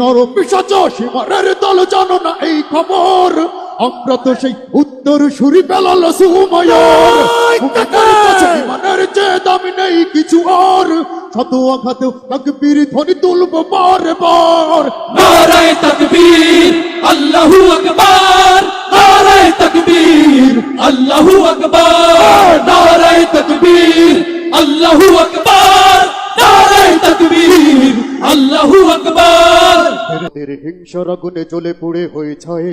নরপিসাচ সীমারের দল জানো না এই খবর। আমরা তো সেই উত্তর সুরি পেলাল সুময়র মুখের কাছে যে দামি নেই কিছু আর। শত আঘাতেও তাকবীর ধ্বনি তুলব বার বার নারায় তকবীর আল্লাহু আকবার। নারায় তকবীর আল্লাহু আকবার। নারায় তকবীর আল্লাহু আকবার। নারায় তকবীর আল্লাহু আকবার। এদের হিংসার আগুনে জ্বলে পুড়ে হয়ে যায়।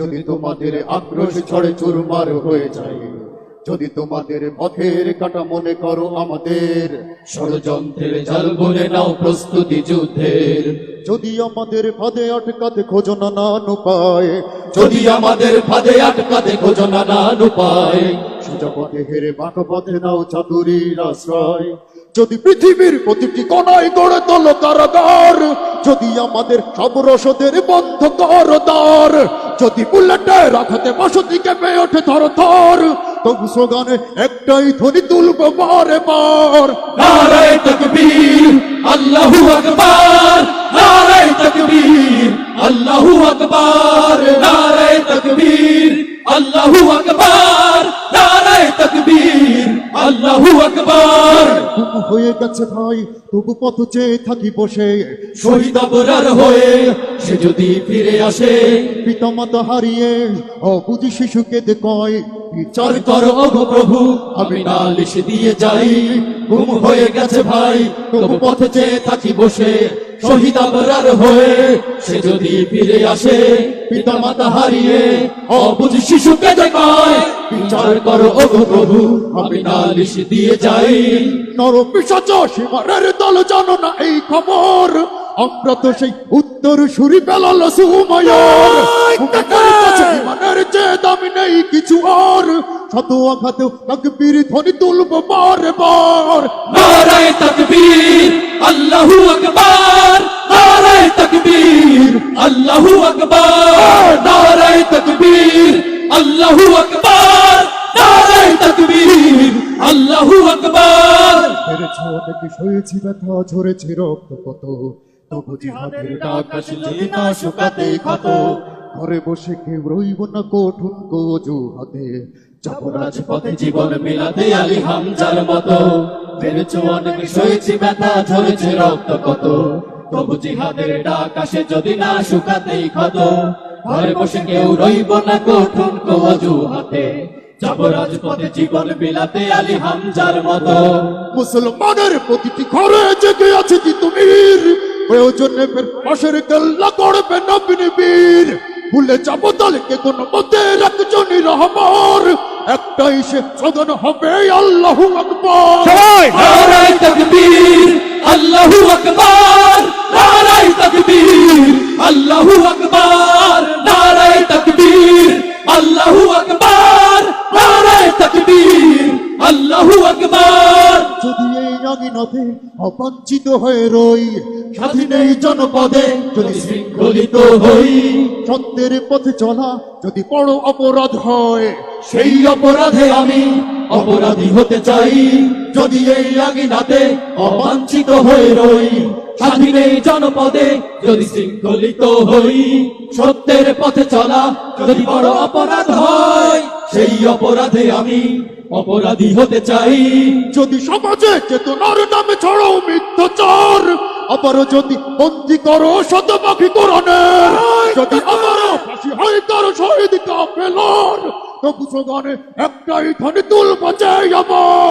যদি তোমাদের আক্রোশ ছড়ে চুরমার হয়ে যায়, যদি তোমাদের পথের কাটা মনে করো আমাদের, ষড়যন্ত্রের জাল বলে নাও প্রস্তুতি যুদ্ধের। যদি আমাদের ফাঁদে আটকাতে খোঁজো না নান উপায়, যদি আমাদের ফাঁদে আটকাতে খোঁজো না নান উপায় সোজা হেরে বাঁকা পথে নাও চাতুরীর আশ্রয়। যদি পৃথিবীর প্রতিটি কোনায় গড়ে তোলো কারাগার, যদি আমাদের সব রসদের বন্ধ কর দ্বার যদি বুলেটে রাখাতে বসতি কেঁপে ওঠে থর থর, তবু স্লোগানে একটাই ধ্বনি তুলব বারে বার নারায় তকবীর হয়ে গেছে ভাই তবু পথ চেয়ে থাকি বসে। শহীদ অপরার হয়ে সে যদি ফিরে আসে পিতামাতা হারিয়ে অবুঝি শিশুকে দে কয় বিচার করো ওগো প্রভু আমি নালিশ দিয়ে যাই। গুম হয়ে গেছে ভাই তবু পথে চেয়ে থাকি বসে। শহীদ আবরার হয়ে সে যদি ফিরে আসে পিতা মাতা হারিয়ে অবুঝ শিশুকে দেখায় বিচার করো ওগো প্রভু আমি নালিশ দিয়ে যাই। নরপিসাচ সীমারের দল জানো না এই খবর। আমরা তো সেই উত্তর সুরি পেলাল সুময়র যে দামি নেই কিছু আর। শত আঘাতেও তাকবীর ধ্বনি তুলব বার বার নারায় তকবীর আল্লাহু আকবার। নারায় তকবীর আল্লাহু আকবার। নারায় তকবীর আল্লাহু আকবার। নারায় তকবীর আল্লাহু আকবার। সয়েছি ব্যথা? ঝরেছে রক্ত কত তবু জিহাদের ডাক আসে যদি না শুকাতে ক্ষত। ঘরে বসে কেউ রইব না কঠুন কোজু হাতে যাব রাজপথে জীবন মিলাতে আলী হামজার মতো। মেরেছো অনেক সয়েছি ব্যথা ঝরেছে রক্ত কত। তবু জিহাদের ডাক আসে যদি না শুকাতেই ক্ষত। ঘরে বসে কেউ রইব না কঠুন কোয়াজু হাতে যাব রাজপথে জীবন বিলাতে আলী হামজার মতো। মুসলমানের প্রতিটি ঘরে জেগে আছে জিতুমির প্রয়োজনে পাশের কেল্লা করবে নবীন বীর। ভুলে যাব দলকে কোন মতে রাখজনি রহমার। একটাই সে সদন হবে আল্লাহু আকবার। নারায় তকবীর আল্লাহু আকবার। নারায় তকবীর আল্লাহু আকবার। নারায় তকবীর আল্লাহু আকবার। নারায় তকবীর আল্লাহু আকবার। যদি এই আঙিনাতে অবাঞ্ছিত হয়ে রই স্বাধীন এই জনপদে যদি শৃঙ্খলিত হই সত্যের পথে চলা যদি বড় অপরাধ হয় সেই অপরাধে আমি অপরাধী হতে চাই। যদি এই আগিনাতে অবাঞ্ছিত হয়ে রই স্বাধীন এই জনপদে যদি শৃঙ্খলিত হই সত্যের পথে চলা যদি বড় অপরাধ হয় সেই অপরাধে আমি অপরাধী হতে চাই। যদি সমাজে চেতনার নামে ছড়াও মিথ্যাচার আবারও যদি বন্দি করো শতপাখি কোরআনের যদি আবারও ফাঁসি হয় কারও শহীদ কাফেলার তবু স্লোগানে একটাই ধ্বনি তুলব যে আমার।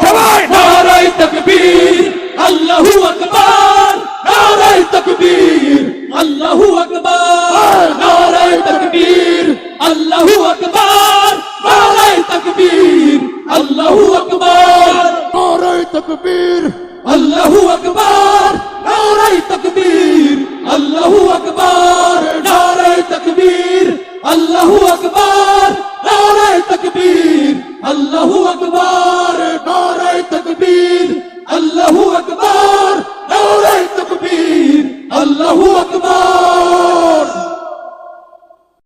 নারায় তকবীর আল্লাহু আকবার। নারায় তকবীর আল্লাহু আকবার। নারায় তকবীর আল্লাহু আকবার। নারায় তকবীর আল্লাহু আকবার। নারায় তকবীর। আল্লাহু আকবার। নারায় তকবীর আল্লাহু আকবার নারে তকবীর। আল্লাহু আকবার নারে তকবীর। আল্লাহু আকবার নারে তকবীর।